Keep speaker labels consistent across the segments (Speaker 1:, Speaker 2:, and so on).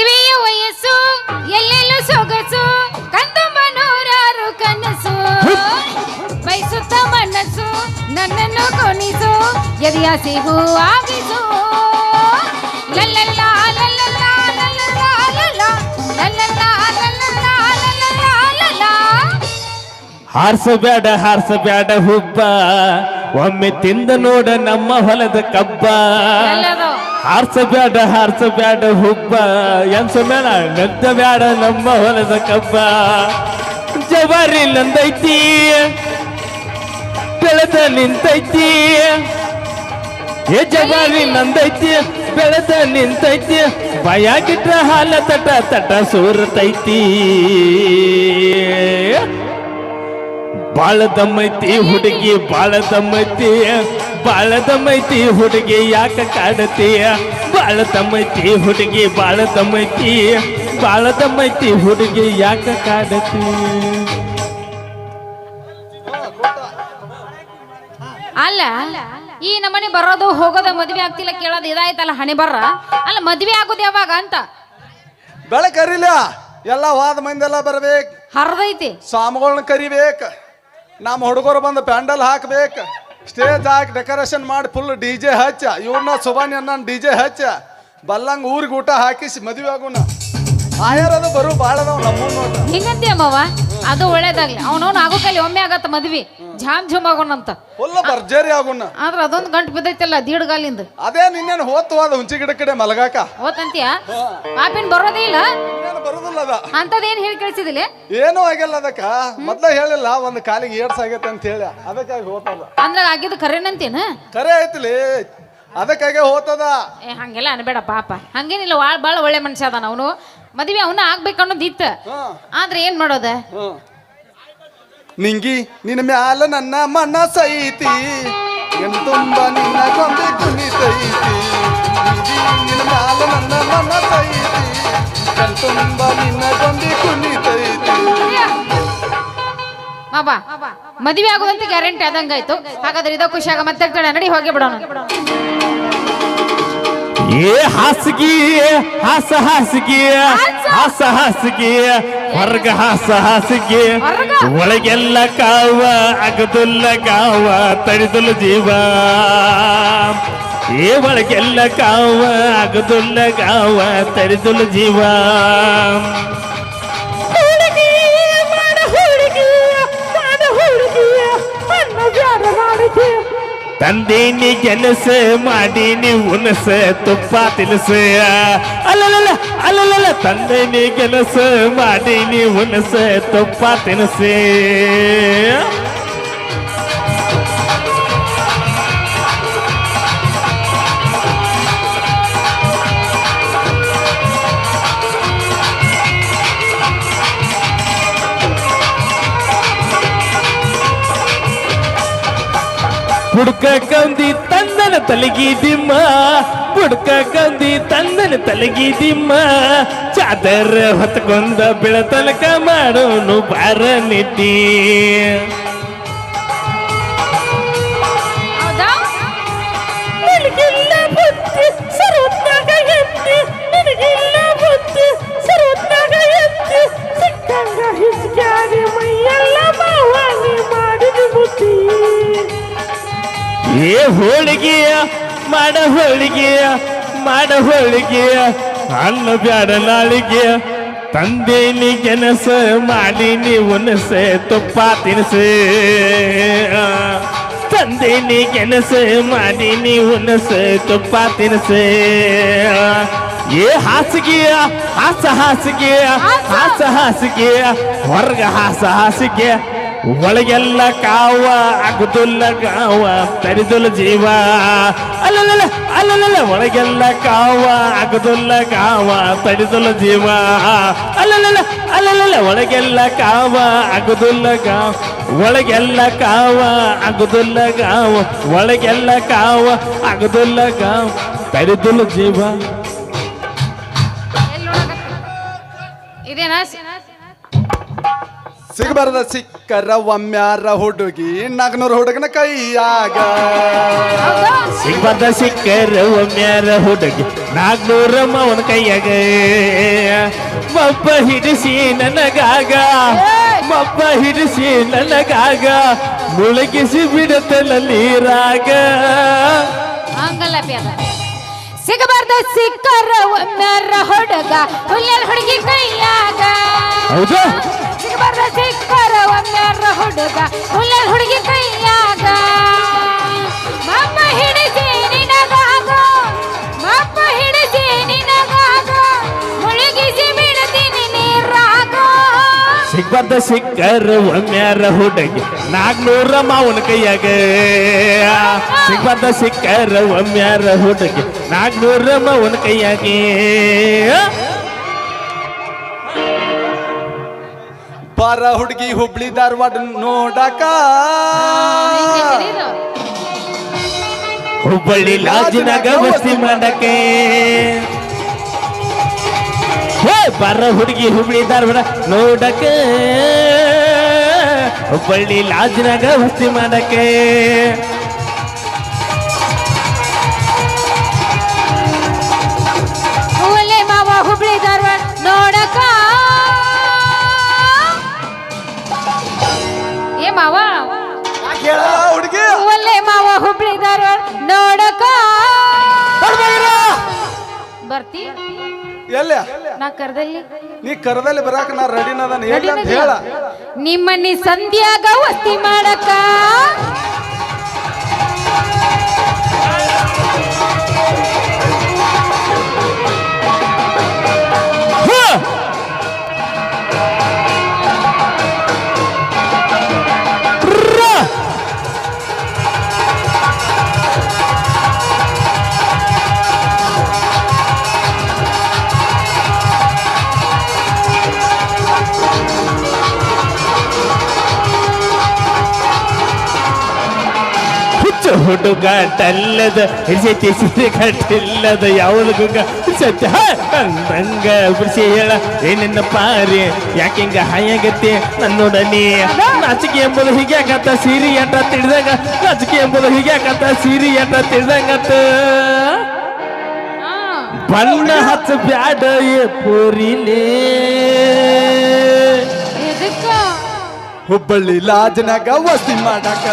Speaker 1: ಮದುವೆಯ ವಯಸ್ಸು ಎಲ್ಲೆಲ್ಲೂ ಸೊಗಸು ಕಂದುಂಬ ನೂರಾರು ಕನಸು ಬಯಸುತ್ತ ಮನಸ್ಸು ನನ್ನನ್ನು ಕೊನಿಸು ಎದೆಯಾಸಿ ಹೂ ಆಗಿಸು ಲಲ್ಲಲ್ಲ ಲಲ್ಲಲ್ಲ ಲಲ್ಲಲ್ಲ ಲಲ್ಲ. ಲಲ್ಲಲ್ಲ ಲಲ್ಲಲ್ಲ ಲಲ್ಲಲ್ಲ ಲಲ್ಲ.
Speaker 2: ಹಾರ್ಸಬ್ಯಾಡ ಹಾರ್ಸಬ್ಯಾಡ ಹುಬ್ಬ ಒಮ್ಮೆ ತಿಂದ ನೋಡ ನಮ್ಮ ಹೊಲದ ಕಬ್ಬ
Speaker 1: ಎಲ್ಲದು.
Speaker 2: ಹಾರ್ಸ ಬ್ಯಾಡ, ಹುಬ್ಬ. ಎನ್ಸ ನೆದ್ದ ಬ್ಯಾಡ, ನಮ್ಮ ಹೊಲದ ಕಬ್ಬ. ಜವಾರಿ ನಂದೈತಿ, ಬೆಳೆದ ನಿಂತೈತಿ. ಏ ಜವಾರಿ ನಂದೈತಿ, ಬೆಳೆದ ನಿಂತೈತಿ. ಬಯಾಗಿಟ್ಟ ಹಾಲ ತಟ ತಟ ಸೂರತೈತಿ. ಬಾಳ ದಮ್ಮೈತಿ ಹುಡುಗಿ ಬಾಳ ದಮ್ಮೈತಿ ಬಾಳ ಮೈತಿ ಹುಡುಗಿ ಯಾಕ ಕಾಡತೀಯ ಬಾಳ ಮೈತಿ ಹುಡುಗಿ ಬಾಳ ಮೈತಿ. ಬಾಳ ಮೈತಿ ಹುಡುಗಿ ಯಾಕ ಕಾಡತಿ?
Speaker 1: ಅಲ್ಲ ಈ ನಮ್ಮನೆ ಬರೋದು ಹೋಗೋದ ಮದ್ವೆ ಆಗ್ತಿಲ್ಲ ಕೇಳೋದು ಇದಾಯ್ತಲ್ಲ ಹಣೆ ಬರ್ರ? ಅಲ್ಲ ಮದ್ವೆ ಆಗೋದು ಯಾವಾಗ ಅಂತ?
Speaker 3: ಬೆಳಕರಿಲ್ಲ ಎಲ್ಲ ವಾದ ಮಂದೆಲ್ಲ ಬರ್ಬೇಕು.
Speaker 1: ಹರದೈತಿ.
Speaker 3: ಸ್ವಾಮಿಗಳನ್ನ ಕರಿಬೇಕು. ನಮ್ಮ ಹುಡುಗರು ಬಂದು ಪ್ಯಾಂಡಲ್ ಹಾಕ್ಬೇಕು. ಸ್ಟೇಜ್ ಹಾಕಿ ಡೆಕೋರೇಷನ್ ಮಾಡಿ ಫುಲ್ ಡಿ ಜೆ ಹಚ್ಚ. ಇವ್ರನ್ನ ಸುಬಾನಿ ಡಿ ಜೆ ಹಚ್ಚ. ಬಲ್ಲಂಗ್ ಊರಿಗೆ ಊಟ ಹಾಕಿಸಿ ಮದುವೆ ಆಗೋಣ ಆಯಾರದ ಬರು ಭಾಳ ಅದಾವ ನಮ್ಮೂರ್ ನೋಡ
Speaker 1: ಹಿಂಗಂತಿ ಅಮ್ಮವ್ವ? ಅದು ಒಳ್ಳೇದಾಗ್ಲಿ. ಅವನು ಆಗೋ ಕೈಲಿ ಒಮ್ಮೆ ಆಗತ್ತ ಮದ್ವಿ. ಝಾಮ್ ಝುಮ್ ಆಗೋಣಂತ
Speaker 3: ಫುಲ್ ಭರ್ಜರಿ ಆಗೋಣ
Speaker 1: ಆದ್ರೆ ಅದೊಂದು ಗಂಟು ಬಿದ್ದೈತಲ್ಲ ದೀಡ್ಗಾಲಿಂದ
Speaker 3: ಅದೇ ನಿನ್ನೇನು ಹೋತು ಅದ ಹುಂಚಿ ಗಿಡ ಕಡೆ ಮಲಗಾಕ?
Speaker 1: ಹೋತಂತೀಯ? ಪಾಪಿನ್ ಬರೋದೇ ಇಲ್ಲ?
Speaker 3: ಇನ್ನೇನು ಬರುದಿಲ್ಲ ಅದ.
Speaker 1: ಅಂತದೇನ್ ಹೇಳಿ ಕಳಿಸಿದಿಲ್ಲ
Speaker 3: ಏನೂ ಆಗಿಲ್ಲ ಅದಕ್ಕ. ಮೊದ್ಲ ಹೇಳಿಲ್ಲ ಒಂದು ಕಾಲಿಗೆ ಏಡ್ಸ್ ಆಗೈತೆ ಅಂತ ಹೇಳಿ. ಅದಕ್ಕಾಗಿ ಹೋತದ.
Speaker 1: ಅಂದ್ರೆ ಆಗಿದ್ದು ಖರೇನಂತೇನ
Speaker 3: ಕರೆ ಐತಿಲಿ. ಅದಕ್ಕಾಗೆ ಹೋತದ.
Speaker 1: ಏ ಹಂಗೆಲ್ಲ ಅನ್ಬೇಡ ಪಾಪ. ಹಂಗೇನಿಲ್ಲ ಭಾಳ ಒಳ್ಳೆ ಮನುಷ್ಯ ಅದಾನ ಅವನು. ಮದ್ವೆ ಅವನ ಆಗ್ಬೇಕು ಅನ್ನೋದು ಆದ್ರೆ ಏನ್ ಮಾಡೋದ.
Speaker 3: ನಿಂಗಿ ನಿನ್ನ ಮ್ಯಾಲ ನನ್ನ ಮನಸೈತಿ. ಎನ್ ತುಂಬ ನಿನ್ನ ಗೊಂಬೆ ಕುಣಿತೈತಿ. ನಿಂಗಿ ನಿನ್ನ ಮ್ಯಾಲ ನನ್ನ ಮನಸೈತಿ. ಎನ್ ತುಂಬ ನಿನ್ನ ಗೊಂಬೆ ಕುಣಿತೈತಿ.
Speaker 1: ಬಾಬಾ ಮದುವೆ ಆಗುವಂತ ಗ್ಯಾರಂಟಿ ಆದಂಗಾಯ್ತು. ಹಾಗಾದ್ರೆ ಇದ ಖುಷಿಯಾಗ ಮತ್ತೆ ನಡಿ, ಹೋಗಿ ಬಿಡೋಣ.
Speaker 2: ಏ ಹಾಸಿಗೆ ಹಾಸ ಹಾಸಿಗೆ ಹಾಸ. ಹಾಸಿಗೆ ಹೊರಗ ಹಾಸ ಹಾಸಿಗೆ? ಒಳಗೆಲ್ಲ ಕಾವ ಅಗದುಲ್ಲ ಕಾವ ತಡಿದುಲ್ಲ ಜೀವ. ಏ ಒಳಗೆಲ್ಲ ಕಾವ ಅಗದುಲ್ಲ ಕಾವ ತಡಿದುಲ್ಲ ಜೀವ. ತಂದೀನಿ ಕೆಲಸ ಮಾಡೀನಿ ಉನಸ ತುಪ್ಪ ತಿಲಸ ಅಲ್ಲಲ್ಲ ಅಲ್ಲಲ್ಲ ತಂದೀನಿ ಕೆಲಸ ಮಾಡೀನಿ ಉನಸ ತುಪ್ಪ ತಿನಸೆ. ಬುಡ್ಕ ಕಂದಿ ತಂದನ ತಲಗಿ ದಿಮ್ಮ, ಬುಡ್ಕ ಕಂದಿ ತಂದನ ತಲಗಿ ದಿಮ್ಮ. ಚಾದರ ಹೊತ್ಕೊಂಡ ಬೆಳತನಕ ಮಾಡೋನು ಬಾರ ನಿಟ್ಟಿ. ಏ ಹೋಳಿಗೆಯ, ಮಾಡ ಹೋಳಿಗೆಯ ಮಾಡ ಹೋಳಿಗೆಯ, ಅನ್ನ ಬ್ಯಾಡ ನಾಳಿಗೆ ತಂದೇನಿ ಮಾಡಿ ಮಾಡೀನಿ ಉನಸ ತುಪ್ಪ ತಿನಸೆ. ತಂದೇನಿ ಮಾಡಿ ಮಾಡೀನಿ ಉನಸ ತುಪ್ಪ ತಿನಸೆ. ಏ ಹಾಸಿಗೆಯ, ಹಾಸ ಹಾಸಿಗೆಯ ಹಾಸ ಹಾಸಿಗೆಯ, ಹೊರಗ ಹಾಸ ಹಾಸಿಗೆ ಒಳಗೆಲ್ಲ ಕಾವ, ಅಗದುಲ್ಲ ಗಾವ, ತರಿದುಲ್ಲ ಜೀವ. ಅಲ್ಲಲ್ಲ ಅಲ್ಲಲ್ಲ ಒಳಗೆಲ್ಲ ಕಾವ, ಅಗದುಲ್ಲ ಗಾವ ತಡಿದುಲ್ಲ ಜೀವ. ಅಲ್ಲಲ್ಲ ಅಲ್ಲಲ್ಲ ಒಳಗೆಲ್ಲ ಕಾವ, ಅಗದುಲ್ಲ ಗಾವ. ಒಳಗೆಲ್ಲ ಕಾವ, ಅಗದುಲ್ಲ ಗಾವ. ಒಳಗೆಲ್ಲ ಕಾವ, ಅಗದುಲ್ಲ ಗಾವ. ತಡಿದುಲ್ಲ ಜೀವ?
Speaker 1: ಇದೇನಾ?
Speaker 3: ಸಿಗಬಾರ್ದ ಸಿಕ್ಕರ ಒಮ್ಮ್ಯಾರ ಹುಡುಗಿ ನಾಗ್ನೂರು ಹುಡುಗನ ಕೈಯಾಗ.
Speaker 2: ಸಿಗ್ಬಾರ್ದ ಸಿಕ್ಕರ ಒಮ್ಮ್ಯಾರ ಹುಡುಗಿ ನಾಗ್ನೂರ ಅವನ ಕೈಯಾಗ. ಮಬ್ಬ ಹಿಡಿಸಿ ನನಗಾಗ. ಮಬ್ಬ ಹಿಡಿಸಿ ನನಗಾಗ. ಮುಳುಗಿಸಿ ಬಿಡುತ್ತಲ್ಲ ನೀರಾಗ
Speaker 1: ಸಿಗಬಾರ್ದ ಸಿಕ್ಕರ ಒಮ್ಮ್ಯಾರ ಹುಡುಗ ಹುಲ್ಲೆಲ್ ಹುಡುಗಿ ಕೈಯಾಗ.
Speaker 2: ಹೌದಾ?
Speaker 1: ಸಿಗಬಾರ್ದ ಸಿಕ್ಕರ ಒಮ್ಮ್ಯಾರ ಹುಡುಗ? ಹುಲ್ಲ ಹುಡುಗಿ ಕೈಯಾಗ. ಮಮ್ಮ ಹಿಡಿಸಿ ನಿನಗಾಗ. ಮಮ್ಮ ಹಿಡಿಸಿ ನಿನಗಾಗ. ಮುಳುಗಿಸಿ ಬಿಡ್ತೀನಿ ನೀರಾಗ.
Speaker 2: ಸಿಗ್ಬಾರ್ದ ಸಿಕ್ಕರ ಒಮ್ಮ್ಯಾರ ಹುಡುಗಿ? ನಾಗ್ನೂರ ಮಾವನ ಕೈಯಾಗ. ಸಿಗ್ಬಾರ್ದ ಸಿಕ್ಕರ ಒಮ್ಮ್ಯಾರ ಹುಡುಗಿ? ನಾಗ್ನೂರ ಮಾವನ ಕೈಯಾಗೆ.
Speaker 3: ಬಾರ ಹುಡುಗಿ ಹುಬ್ಳಿ ಧಾರವಾಡ ನೋಡಕ.
Speaker 2: ಹುಬ್ಬಳ್ಳಿ ಲಾಜಿನಾಗ ವಸ್ತಿ ಮಾಡಕ್ಕೆ. ಬರ ಹುಡುಗಿ ಹುಬ್ಳಿ ಧಾರವಾಡ ನೋಡಕ್ಕೆ. ಹುಬ್ಬಳ್ಳಿ ಲಾಜಿನಾಗ ವಸ್ತಿ ಮಾಡಕ್ಕೆ.
Speaker 3: ಎಲ್ಲ
Speaker 1: ನಾ ಕರ್ದಲ್ಲಿ.
Speaker 3: ನೀ ಕರದಲ್ಲಿ ಬರಾಕ ನಾ ರೆಡಿನದ ಹೇಳ. ನಿಮ್ಮ ಹೇಳ.
Speaker 1: ನಿಮ್ಮನ್ನಿ ಸಂಧ್ಯಾಗ ವಸ್ತಿ ಮಾಡಕ
Speaker 2: ಹುಚ್ಚು ಹುಡುಗ ಟಲ್ಲದ ಹಿಡಿಸೈತಿ ಸಿರಿ ಕಟ್ಟಿಲ್ಲದ ಯಾವ್ದು ಸತ್ಯ ಅಂದಂಗ ಬಿಡಿಸಿ ಹೇಳ. ಏನಿನ್ನ ಪಾರಿ ಯಾಕಿಂಗ ಹಾಯಾಗತ್ತೆ? ನನ್ನೊಡನೆ ನಾಚಿಕೆ ಎಂಬುದು ಹೀಗೆ ಆಗತ್ತ ಸೀರಿ ಎಂಟ ತಿಳಿದಂಗ ನಾಚಿಕೆ ಎಂಬುದು ಹೀಗೆ ಆಗತ್ತ ಸೀರಿ ಅಂತ ತಿಳಿದಂಗತ್ತ ಬಣ್ಣ ಹಚ್ಚ ಬ್ಯಾಡ ಏ ಪೂರಿಲೇ.
Speaker 3: ಹುಬ್ಬಳ್ಳಿ ಲಾಜನಾಗ ವಸ್ತಿ ಮಾಡಕ.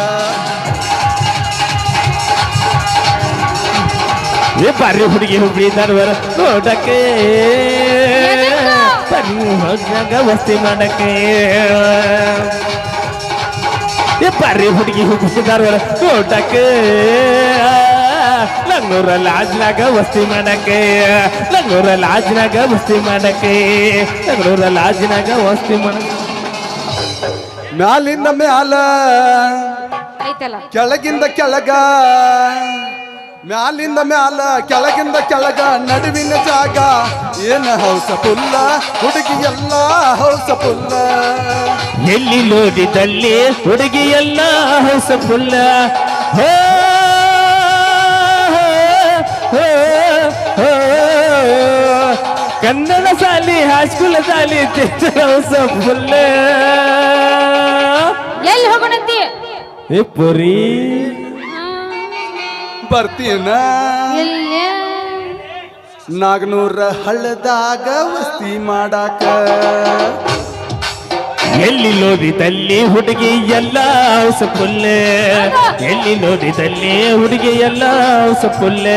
Speaker 2: ಏ ಪಾರಿ ಹುಡುಗಿ ಹುಬ್ಳಿದಾರ ಬರ ನೋಡಕ್ಕೆ. ಬನ್ನಿ ಹೋದಾಗ ವಸ್ತಿ ಮಾಡಕ್ಕೆ. ಏ ಬಾರಿ ಹುಡುಗಿ ಹುಬ್ಳಿ ಬರ ನೋಡಕ್ಕೆ. ಲಂಗೂರ ಲಾಜ್ನಾಗ ವಸ್ತಿ ಮಾಡಕ್ಕೆ. ಲಂಗೂರ ಲಾಜ್ನಾಗ ವಸ್ತಿ ಮಾಡಕ್ಕೆ. ಲಂಗೂರ ಲಾಜ್ನಾಗ ವಸ್ತಿ ಮಾಡಕ್ಕೆ.
Speaker 3: ಮ್ಯಾಲಿಂದ ಮ್ಯಾಲ ಕೆಳಗಿಂದ ಕೆಳಗ. ಮ್ಯಾಲಿಂದ ಮ್ಯಾಲ ಕೆಳಗಿಂದ ಕೆಳಗ ನಡುವಿನ ಜಾಗ. ಏನ ಹೌಸ ಪುಲ್ಲ? ಹುಡುಗಿ ಎಲ್ಲ ಹೌಸ ಪುಲ್ಲ.
Speaker 2: ಎಲ್ಲಿ ನೋಡಿದಲ್ಲಿ ಹುಡುಗಿ ಎಲ್ಲ ಹೌಸ ಪುಲ್ಲ? ಹೋ, ಹೋ, ಹೋ. ಕನ್ನಡ ಸಾಲಿ ಹೈಸ್ಕೂಲ್ ಸಾಲಿ ಹೌಸ ಪುಲ್ಲ.
Speaker 1: ಎಲ್ಲಿ ಹೋಗೋಣಂತಿ?
Speaker 2: ಏ ಪುರಿ.
Speaker 3: ಬರ್ತೀನ?
Speaker 1: ಎಲ್ಲಿ?
Speaker 3: ನಾಗನೂರ ಹಳ್ಳದಾಗ ವಸ್ತಿ ಮಾಡಾಕ.
Speaker 2: ಎಲ್ಲಿ ನೋಡಿದಲ್ಲಿ ಹುಡುಗಿ ಎಲ್ಲ ಹೊಸ ಪುಲ್ಲ? ಎಲ್ಲಿ ನೋಡಿದಲ್ಲಿ ಹುಡುಗಿ ಎಲ್ಲ ಹೊಸ ಪುಲ್ಲ?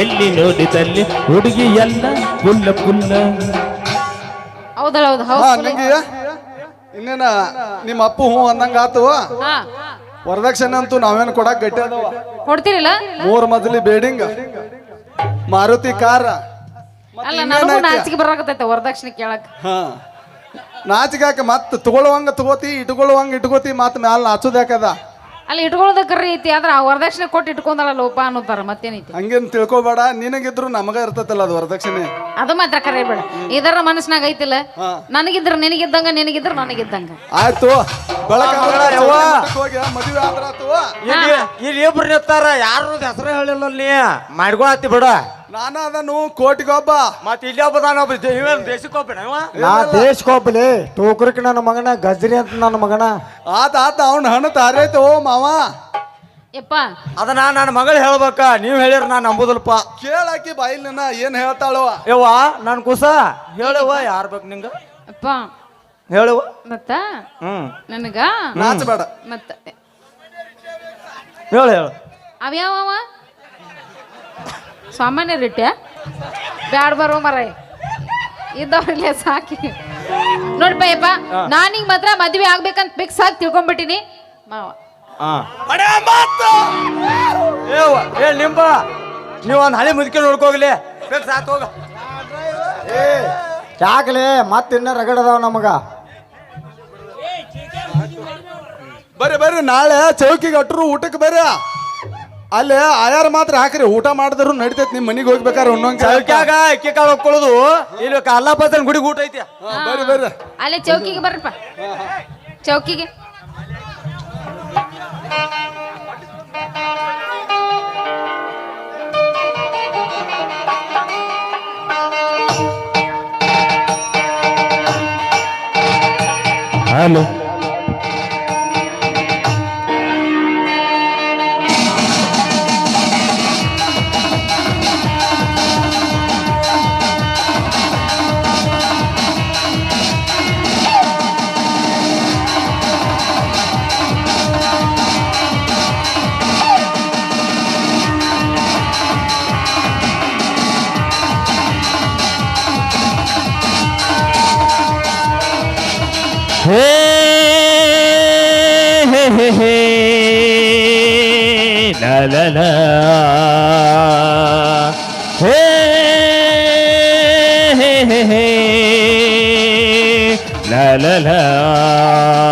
Speaker 2: ಎಲ್ಲಿ ನೋಡಿದಲ್ಲಿ ಹುಡುಗಿ ಎಲ್ಲ ಪುಲ್ಲ ಪುಲ್ಲ?
Speaker 1: ಹೌದಲ್ಲ ಹೌದು ಹೌದು
Speaker 3: ನಿಂಗೆ ಇನ್ನೇನ ನಿಮ್ಮ ಅಪ್ಪು ಹ್ಞೂ ಅಂದಂಗ ಆತು
Speaker 1: ಹಾ.
Speaker 3: ವರದಕ್ಷಿಣೆ ಅಂತೂ ನಾವೇನು ಕೊಡಕ್ ಗಟ್ಟಿ ಅದಾವ?
Speaker 1: ಕೊಡ್ತೀರಲ್ಲ?
Speaker 3: ಮೂರ್ ಮದ್ಲಿ ಬೇಡಿಂಗ್. ಮಾರುತಿ ಕಾರ.
Speaker 1: ಅಲ್ಲ
Speaker 3: ಇನ್ನೇನ್
Speaker 1: ನನಗೂ ನಾಚಿಕೆ ಬರಾಕತ್ತೈತೆ ವರದಕ್ಷಿಣೆ ಕೇಳಕ್.
Speaker 3: ಹಾ. ನಾಚಿಕಾಕ ಮತ್ ತಗೊಳ್ಳುವಂಗ ತಗೋತಿ ಇಟ್ಕೊಳ್ಳುವಂಗ ಇಟ್ಕೋತಿ ಮತ್ ಮ್ಯಾಲ ನಾಚೋದ್ಯಾಕದ
Speaker 1: ಅಲ್ಲಿ ಇಟ್ಕೊಳ್ಳೋದ ಕರ್ರಿ ಐತಿ ಆದ್ರ ಆ ವರದಕ್ಷಿಣೆ ಕೊಟ್ಟು ಇಟ್ಕೊಂಡಲ್ಲ ಲೋಪ ಅನ್ನೋತಾರ ಮತ್ತೇನೈತಿ?
Speaker 3: ಹಂಗೇನ್ ತಿಳ್ಕೊಬೇಡ ನಿನಗಿದ್ರು ನಮಗ ಇರ್ತತಲ್ಲ ಅದು ವರದಕ್ಷಿಣೆ.
Speaker 1: ಅದು ಮಾತ್ರ ಕರೆ ಬೇಡ. ಇದರ ಮನಸ್ಸಿನಾಗ ಐತಿಲ್ಲ. ನನಗಿದ್ರ ನಿನಗಿದ್ದಂಗ ನಿನಗಿದ್ರ ನನಗಿದ್ದಂಗ.
Speaker 3: ಆಯ್ತು ಬಳಕ
Speaker 4: ಮಗಳ ಯವ್ವ.
Speaker 3: ಹೋಗಿ ಮದುವೆ
Speaker 4: ಇಲ್ಲಿ ಇಲ್ಲಿ ಇಬ್ರು ನಿಂತಾರ ಯಾರು ಹೆಸರು ಹೇಳಿಲ್ಲ ನೀ ಮಾಡ್ಕೊಳತಿ ಬಿಡ.
Speaker 3: ನಾನು ಅದನ್ನು ಕೋಟಿಗೊಬ್ಬ.
Speaker 4: ಮತ್ತೆ ಇಲ್ಲಿ ನಾನು ಒಬ್ಬ ಇವೇನು ದೇಶಕ್ಕೆ ಒಬ್ಬನ ಇವ?
Speaker 5: ನಾ ದೇಶಕ್ಕೊಬ್ಬಲಿ ಟೋಕ್ರಕ್ ನನ್ನ ಮಗನ ಗಜ್ರಿ ಅಂತ ನನ್ನ ಮಗನ.
Speaker 3: ಆತ ಆತ ಅವನ ಹಣ ತಾರೈತೆ ಓ ಮಾವ.
Speaker 1: ಯಪ್ಪ.
Speaker 4: ಅದನ್ನ ನನ್ನ ಮಗಳು ಹೇಳ್ಬೇಕ. ನೀವ್ ಹೇಳಿರ ನಾನು ನಂಬುದಲ್ಪ
Speaker 3: ಕೇಳಾಕಿ ಬಾಯಿಲಿನ ಏನ್ ಹೇಳ್ತಾಳವ
Speaker 4: ಯವ್ವ ನನ್ ಕುಸ ಹೇಳುವ. ಯಾರ್ ಬೇಕು ನಿಂಗ?
Speaker 1: ಅಪ್ಪ
Speaker 4: ಹೇಳುವ.
Speaker 1: ಮತ್ತ?
Speaker 4: ಹ್ಮ್.
Speaker 1: ನನಗ?
Speaker 3: ನಾಚಬೇಡ.
Speaker 1: ಮತ್ತ.
Speaker 4: ಹೇಳು ಹೇಳು.
Speaker 1: ಅವ್ಯಾವ ಸಾಮಾನ್ಯ ರಿಟ್ಯ ಬ್ಯಾಡ ಬರೋ ಮರ. ಇದ್ದವ್ರಲ್ಲೇ ಸಾಕಿ. ನೋಡ್ಪ ನಾನು ಹಿಂಗ್ ಮಾತ್ರ ಮದ್ವೆ ಆಗ್ಬೇಕಂತ ಫಿಕ್ಸ್ ಆಗಿ ತಿಳ್ಕೊಂಡ್ಬಿಟ್ಟಿನಿ ಮಾವ.
Speaker 4: ಏ ನಿಂಬ ನೀವು ಒಂದ್ ಹಳಿ ಮುದುಕಿ ನೋಡ್ಕೋಗ್ಲಿ ಫಿಕ್ಸ್ ಸಾತ್ ಹೋಗ.
Speaker 5: ಯಾಕಲೆ ಮತ್ತೆ ಇನ್ನ ರಗಡದಾವ ನಮಗ?
Speaker 3: ಬರ್ರಿ ಬರ್ರಿ ನಾಳೆ ಚೌಕಿಗೆ ಅಟ್ರು ಊಟಕ್ಕೆ ಬರ್ರಿ. ಅಲ್ಲೇ ಆಯಾರ ಮಾತ್ರ ಹಾಕ್ರಿ ಊಟ ಮಾಡಿದ್ರು ನಡಿತೈತಿ ನಿಮ್ ಮನೆಗೆ ಹೋಗ್ಬೇಕಾದ್ರೆ ಒಂದೊಂದ್
Speaker 4: ಚೌಕ್ಯಾಗ ಅಕ್ಕಿ ಕಾಳು ಹೊಕ್ಕೊಳ್ಳೋದು ಇಲ್ಲಿ ಅಲ್ಲಪ್ಪನ ಗುಡಿ ಊಟ ಐತಿ.
Speaker 3: ಬರ್ರಿ ಬರ್ರಿ.
Speaker 1: ಅಲ್ಲೇ ಚೌಕಿಗೆ ಬರ್ರಪ್ಪ. ಚೌಕಿಗೆ.
Speaker 2: Hello. la la la. Hey, hey, hey, hey. la la la.